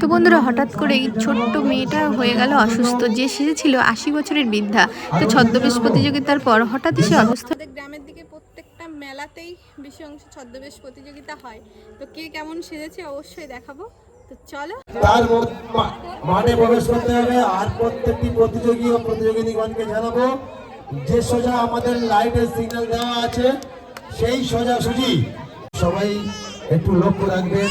তো বন্ধুরা হঠাৎ করে এই ছোট্ট মেয়েটা হয়ে গেল অসুস্থ। যে সেজেছিল আশি বছরের বৃদ্ধা। তো ছদ্মবেশ প্রতিযোগিতার পর হঠাৎই সে অসুস্থ গ্রামের দিকে প্রত্যেকটা মেলাতেই বেশি অংশ ছদ্মবেশ প্রতিযোগিতা হয়। তো কে কেমন সেজেছে অবশ্যই দেখাবো। তো চলো। তার মাঠে প্রবেশ করতে হবে। আর প্রত্যেকটি প্রতিযোগী ও প্রতিযোগিনীগণকে জানাব যে সোজা আমাদের লাইটের সিগন্যাল দেওয়া আছে সেই সোজাসুজি সবাই একটু লক্ষ্য রাখবেন।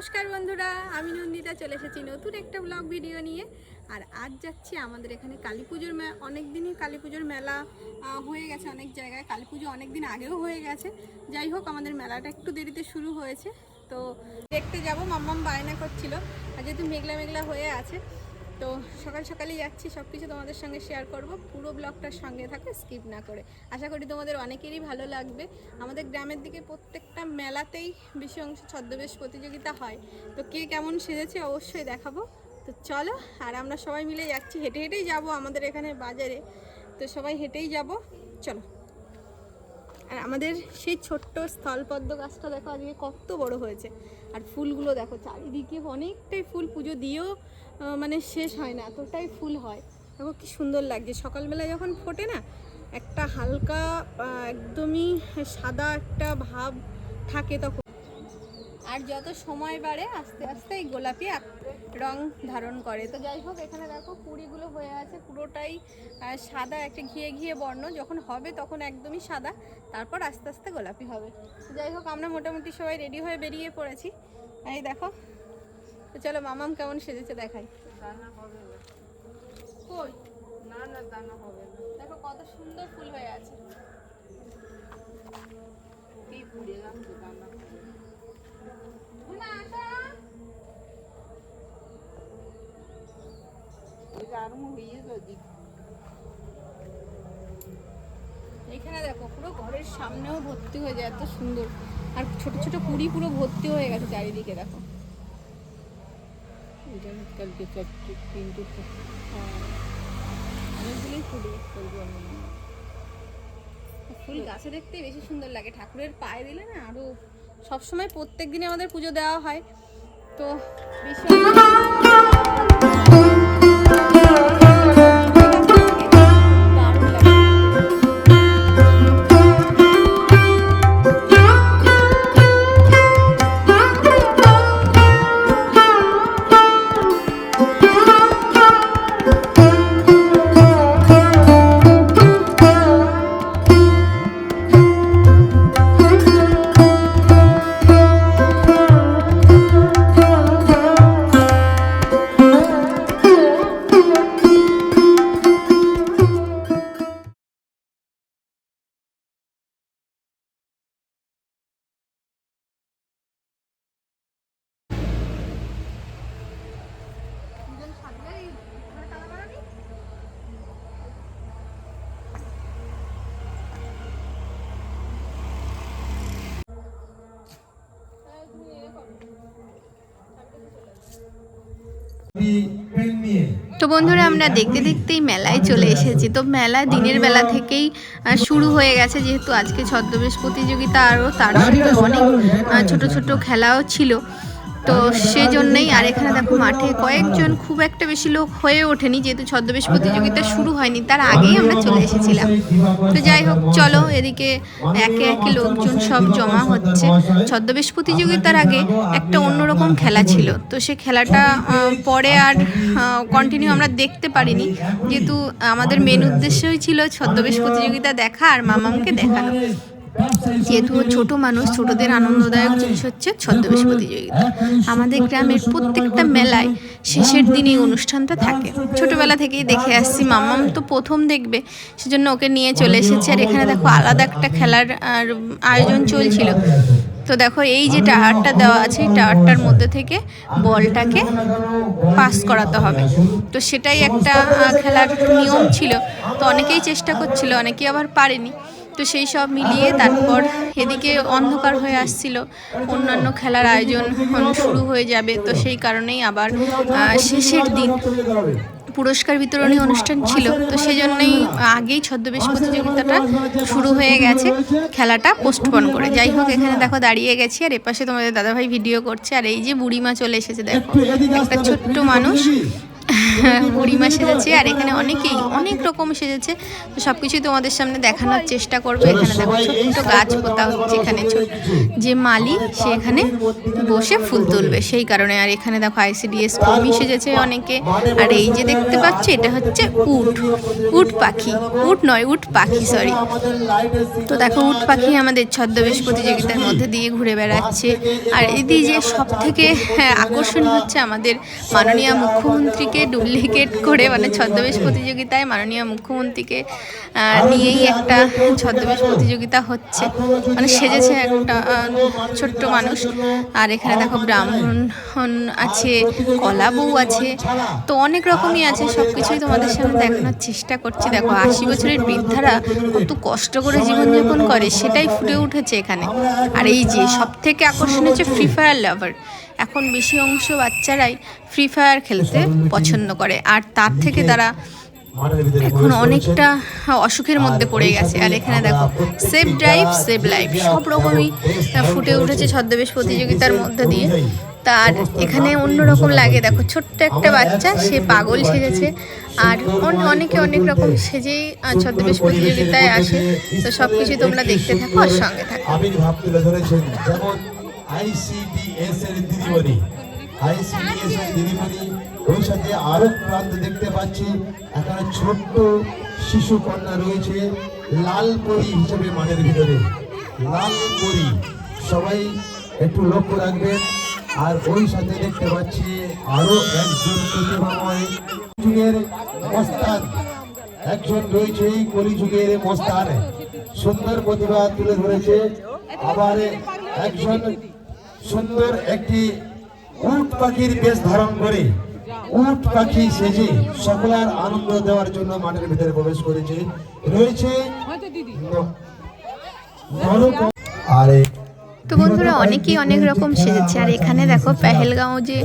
নমস্কার বন্ধুরা, আমি নন্দিতা, চলে এসেছি নতুন একটা ব্লগ ভিডিও নিয়ে। আর আজ যাচ্ছি আমাদের এখানে কালী পুজোর অনেক দিনই কালী পুজোর মেলা হয়ে গেছে অনেক জায়গায়। কালী পুজো অনেক দিন আগেও হয়ে গেছে। যাই হোক, আমাদের মেলাটা একটু দেরিতে শুরু হয়েছে। তো দেখতে যাব, মাম্মাম বায়না করছিল। আর যেহেতু মেঘলা মেঘলা হয়ে আছে তো সকাল সকালেই যাচ্ছি সব কিছু তোমাদের সঙ্গে শেয়ার করব। পুরো ব্লগটার সঙ্গে থাকো স্কিপ না করে। আশা করি তোমাদের অনেকেরই ভালো লাগবে। আমাদের গ্রামের দিকে প্রত্যেকটা মেলাতেই বেশি অংশ ছদ্মবেশ প্রতিযোগিতা হয়। তো কে কেমন সেজেছে অবশ্যই দেখাবো। তো চলো, আর আমরা সবাই মিলে যাচ্ছি। হেঁটে হেঁটেই যাব আমাদের এখানে বাজারে। তো সবাই হেঁটেই যাব। চলো। আর আমাদের সেই ছোট্ট স্থলপদ্ম গাছটা দেখো, আজকে কত বড় হয়েছে। আর ফুলগুলো দেখো, চারিদিকে অনেকটাই ফুল। পুজো দিয়েও মানে শেষ হয় না, এতটাই ফুল হয়। দেখো কি সুন্দর লাগছে। সকালবেলা যখন ফোটে না, একটা হালকা একদমই সাদা একটা ভাব থাকে তখন। আর যত সময় বাড়ে, আস্তে আস্তে এই গোলাপি রং ধারণ করে। তো যাই হোক, এখানে দেখো কুড়িগুলো হয়ে আছে, পুরোটাই সাদা, একটা ঘিয়ে ঘিয়ে বর্ণ। যখন হবে তখন একদমই সাদা, তারপর আস্তে আস্তে গোলাপি হবে। যাই হোক, আমরা মোটামুটি সবাই রেডি হয়ে বেরিয়ে পড়েছি। এই দেখো তো চলো মামাম কেমন সেজেছে দেখাই। কই? না না দানা হবে না। দেখো কত সুন্দর ফুল হয়ে আছে। না, আসো। এখানে দেখো পুরো ঘরের সামনেও ভর্তি হয়ে যায় এত সুন্দর। আর ছোট ছোট কুড়ি পুরো ভর্তি হয়ে গেছে চারিদিকে দেখো। কালকে চারটে তিনটে অনেকগুলোই ফুল ফুল গাছে দেখতে বেশি সুন্দর লাগে। ঠাকুরের পায়ে দিলে না আরও সবসময় প্রত্যেক দিনে আমাদের পুজো দেওয়া হয়। তো বেশি তো বন্ধুরা, আমরা দেখতে দেখতেই মেলায় চলে এসেছি। তো মেলা দিনের বেলা থেকেই শুরু হয়ে গেছে, যেহেতু আজকে ছদ্মবেশ প্রতিযোগিতা আরও তার সঙ্গে অনেক ছোটো ছোট খেলাও ছিল। তো সেই জন্যই আর এখানে দেখো মাঠে কয়েকজন খুব একটা বেশি লোক হয়ে ওঠেনি, যেহেতু ছদ্মবেশ প্রতিযোগিতা শুরু হয়নি, তার আগেই আমরা চলে এসেছিলাম। তো যাই হোক, চলো এদিকে একে একে লোকজন সব জমা হচ্ছে। ছদ্মবেশ প্রতিযোগিতার আগে একটা অন্যরকম খেলা ছিল, তো সে খেলাটা পরে আর কন্টিনিউ আমরা দেখতে পারিনি। যেহেতু আমাদের মেন উদ্দেশ্যই ছিল ছদ্মবেশ প্রতিযোগিতা দেখা আর মামামকে দেখানো। যেহেতু ছোট মানুষ, ছোটদের আনন্দদায়ক জিনিস হচ্ছে ছদ্মবেশ প্রতিযোগিতা। আমাদের গ্রামের প্রত্যেকটা মেলায় শেষের দিনে অনুষ্ঠানটা থাকে। ছোটবেলা থেকেই দেখে আসছি, মাম্মাম তো প্রথম দেখবে, সেজন্য ওকে নিয়ে চলে এসেছে। আর এখানে দেখো আলাদা একটা খেলার আয়োজন চলছিল। তো দেখো এই যে টাওয়ারটা দেওয়া আছে টাওয়ারটার মধ্যে থেকে বলটাকে পাস করাতে হবে। তো সেটাই একটা খেলার নিয়ম ছিল। তো অনেকেই চেষ্টা করছিল, অনেকেই আবার পারেনি। তো সেই সব মিলিয়ে তারপর এদিকে অন্ধকার হয়ে আসছিল। অন্যান্য খেলার আয়োজন শুরু হয়ে যাবে, তো সেই কারণেই আবার শেষের দিন পুরস্কার বিতরণী অনুষ্ঠান ছিল। তো সেই জন্যই আগেই ছদ্মবেশ প্রতিযোগিতাটা শুরু হয়ে গেছে, খেলাটা পোস্টপন করে। যাই হোক, এখানে দেখো দাঁড়িয়ে গেছি, আর এপাশে তোমাদের দাদাভাই ভিডিও করছে, আর এই যে বুড়িমা চলে এসেছে, দেখো। একটা ছোট্ট মানুষ বুড়িমা সেজেছে আর এখানে অনেকেই অনেক রকম সেজেছে। তো সব কিছুই তোমাদের সামনে দেখানোর চেষ্টা করব। এখানে দেখো ছোট্ট গাছ পোতা হচ্ছে এখানে যে মালি সে এখানে বসে ফুল তুলবে। সেই কারণে আর এখানে দেখো আইসিডিএস কর্মী সেজেছে অনেকে। আর এই যে দেখতে পাচ্ছ এটা হচ্ছে উট। উট পাখি। উট নয় উট পাখি সরি তো দেখো উট পাখি আমাদের ছদ্মবেশ প্রতিযোগিতার মধ্যে দিয়ে ঘুরে বেড়াচ্ছে। আর এদিকে যে সব থেকে আকর্ষণীয় হচ্ছে আমাদের মাননীয় মুখ্যমন্ত্রীকে ডুপ্লিকেট করে মানে ছদ্মবেশ প্রতিযোগিতায় মাননীয় মুখ্যমন্ত্রীকে নিয়েই একটা ছদ্মবেশ প্রতিযোগিতা হচ্ছে। মানে সেজেছে একটা ছোট্ট মানুষ। আর এখানে দেখো ব্রাহ্মণ আছে, কলা বউ আছে। তো অনেক রকমই আছে সব কিছুই তোমাদের সামনে দেখানোর চেষ্টা করছি। দেখো, আশি বছরের বৃদ্ধারা কত কষ্ট করে জীবনযাপন করে, সেটাই ফুটে উঠেছে এখানে। আর এই যে সব থেকে আকর্ষণ হচ্ছে ফ্রি ফায়ার লাভার এখন বেশি অংশ বাচ্চারাই ফ্রি ফায়ার খেলতে পছন্দ করে, আর তার থেকে তারা এখন অনেকটা অসুখের মধ্যে পড়ে গেছে। আর এখানে দেখো সেভ ড্রাইভ সেভ লাইফ সব রকমই ফুটে উঠেছে ছদ্মবেশ প্রতিযোগিতার মধ্যে দিয়ে। তার এখানে অন্যরকম লাগে, দেখো, ছোট্ট একটা বাচ্চা, সে পাগল সেজেছে, আর অন- অনেকে অনেক রকম সেজেই ছদ্মবেশ প্রতিযোগিতায় আসে। তো সব কিছুই তোমরা দেখতে থাকো আর সঙ্গে থাকো। আইসিডিএস এর দিদিমণি আইসিডিএস এর দিদিমণি ওই সাথে আরও প্রান্ত দেখতে পাচ্ছি। এখানে ছোট্ট শিশু কন্যা রয়েছে। লাল পরি হিসেবে মানের ভিতরে। লাল পরি সবাই একটু লক্ষ্য রাখবেন। আর ওই সাথে দেখতে পাচ্ছি আরও একজন প্রতিভাময় মস্তান। একজন রয়েছে এই কলিযুগের মস্তান। সুন্দর প্রতিভা তুলে ধরেছে। আবার একজন সুন্দর একটি উট পাখির বেশ ধারণ করে। উট পাখি সেজে সকলের আনন্দ দেওয়ার জন্য মাঠের ভিতরে প্রবেশ করেছে। রয়েছে আরে তো বন্ধুরা, অনেকেই অনেক রকম সেজেছে। আর এখানে দেখো, পেহেলগাঁও যে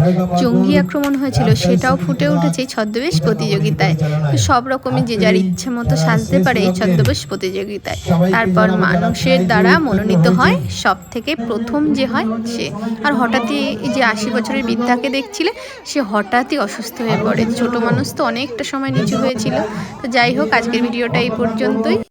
জঙ্গি আক্রমণ হয়েছিল, সেটাও ফুটে উঠেছে এই ছদ্মবেশ প্রতিযোগিতায়। তো সব রকমই যে যার ইচ্ছে মতো সাজতে পারে এই ছদ্মবেশ প্রতিযোগিতায়। তারপর মানুষের দ্বারা মনোনীত হয় সব থেকে প্রথম যে হয় সে। আর হঠাৎই এই যে আশি বছরের বৃদ্ধাকে দেখছিলে, সে হঠাৎই অসুস্থ হয়ে পড়ে। ছোট মানুষ তো অনেকটা সময় নিচু হয়েছিল। তো যাই হোক, আজকের ভিডিওটা এই পর্যন্তই।